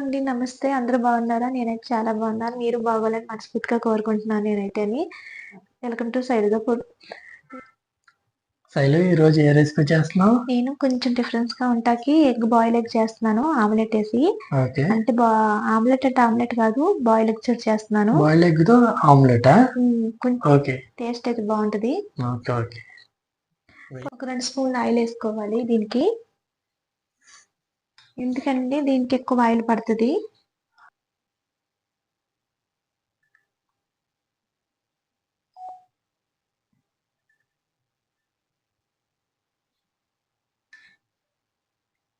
అండి. నమస్తే. అందరూ బాగున్నారా? నేనైతే చాలా బాగున్నాను. మీరు బాగోవాలని మనస్ఫూర్తిగా కోరుకుంటున్నాను నేనైతేని. Welcome to Shailaja food. Shailu ఈరోజు ఏ రెసిపీ చేస్తున్నావు? నేను కొంచెం డిఫరెన్స్‌గా ఉంటాకి ఎగ్ బాయిల్ ఎగ్ చేస్తున్నాను ఆమ్లెట్. ఓకే. అంటే ఆమ్లెట్ అంటే ఆమ్లెట్ కాదు. బాయిల్ ఎగ్స్ చేస్తున్నాను. బాయిల్డ్ ఎగ్‌తో ఆమ్లెటా? హ్మ్. కొంచెం. టేస్ట్ అయితే. ఓకే. ఒక 2 స్పూన్‌లు ఆయిల్ ఏసుకోవాలి దీనికి. ఎందుకంటే దీనికి ఎక్కువ ఆయిల్ పడుతుంది.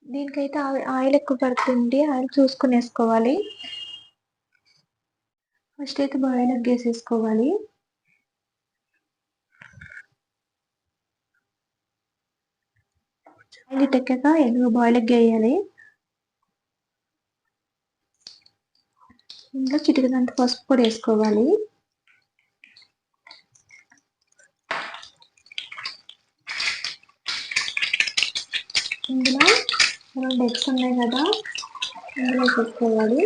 దీనికైతే ఆయిల్ ఎక్కువ పడుతుంది. ఆయిల్ చూసుకొని వేసుకోవాలి ఫస్ట్ అయితే బాయిల్ ఎగ్ ఆయిల్ హీటెక్కాక ఎగ్ బాయిల్ ఎగ్ ఇందులో చిటికెడంత పసుపు పొడి వేసుకోవాలి ఇందులో రెండు ఎగ్స్ ఉన్నాయి కదా! ఇందులో పెట్టుకోవాలి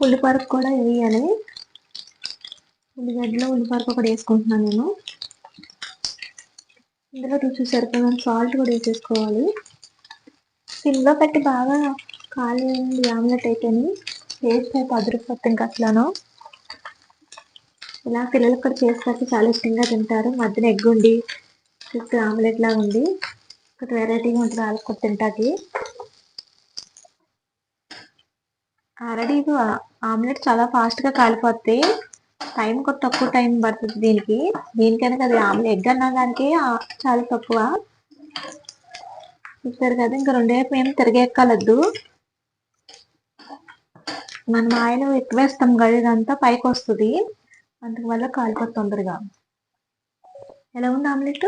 ఉల్లిపరకు కూడా వేయాలి ఉల్లిగడ్డలో ఉల్లిపరకు కూడా వేసుకుంటున్నాను నేను. ఇందులో రుచికి సరిపడినంత సాల్ట్ కూడా వేసేసుకోవాలి సిమ్‌లో పెట్టి బాగా కాలేయండి ఆమ్లెట్ అయితేని. టేస్ట్ అయితే అదిరిపోద్ది ఇంకా అసలను. ఇలా పిల్లలు కూడా చేసి చాలా ఇష్టంగా తింటారు. మధ్యన ఎగ్ ఉండి, చుట్టూ ఆమ్లెట్ లాగా ఉండి, కొంచెం వెరైటీగా ఉంటుంది వాళ్ళకి కూడా తింటాకి. ఆల్రెడీ ఇది ఆమ్లెట్ చాలా ఫాస్ట్‌గా కాలిపోతాయి టైం కూడా తక్కువ టైం పడతది దీనికి. దీనికైనా కదా ఆమ్లెట్ ఎగ్ అన్న దానికి చాలా తక్కువ. చూసారు కదా! ఇంకా రెండేపు ఏం తిరగెక్కలొద్దు. మనం ఆయిల్ ఎక్కువేస్తాం కదా! ఇదంతా పైకొస్తది. అందువల్ల కాలిపోద్ది తొందరగా. ఎలా ఉంది ఆమ్లెట్?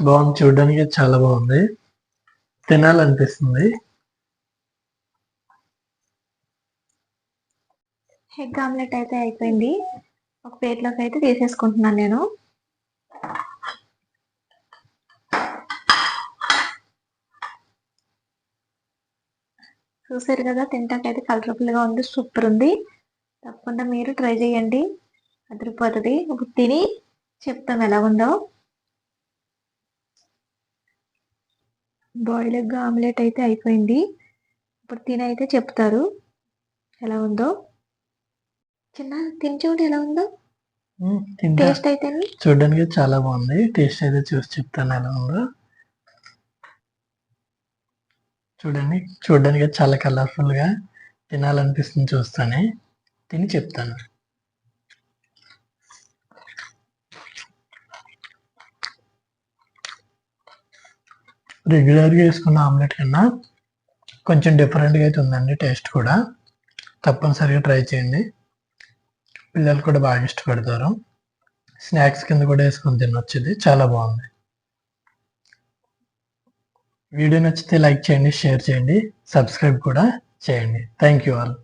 బాగుంది చూడడానికి చాలా బాగుంది తినాలనిపిస్తుంది. ఎగ్ ఆమ్లెట్ అయితే అయిపోయింది. ఒక ప్లేట్‌లోకి అయితే తీసేసుకుంటున్నాను నేను. చూసారు కదా! తింటాకైతే కలర్‌ఫుల్‌గా ఉంది. సూపర్ ఉంది. తప్పకుండా మీరు ట్రై చేయండి. అదిరిపోతుంది ఇప్పుడు తిని చెప్తాం ఉందో బాయిల్ ఎగ్ ఆమ్లెట్ అయితే అయిపోయింది. ఇప్పుడు తిని అయితే చెప్తారు. ఎలా ఉందో. చిన్న తిని చూడు ఎలా ఉందో. టేస్ట్ అయితేని. చూడడానికి చాలా బావుంది. టేస్ట్ అయితే చూసి చెప్తాను ఎలా ఉందో. చూడండి. చూడడానికి చాలా కలర్‌ఫుల్‌గా తినాలనిపిస్తుంది చూస్తేనే. తిని చెప్తాను. రెగ్యులర్‌గా ఏసుకున్న ఆమ్లెట్ కన్నా కొంచెం డిఫరెంట్‌గా అయితే ఉందండి టేస్ట్ కూడా. తప్పనిసరిగా ట్రై చేయండి. పిల్లలు కూడా బాగా ఇష్టపడతారు. స్నాక్స్ కింద కూడా వేసుకొని తినొచ్చు ఇది. చాలా బాగుంది వీడియో నచ్చితే లైక్ చేయండి, షేర్ చేయండి, సబ్స్క్రైబ్ కూడా చేయండి. Thank you all.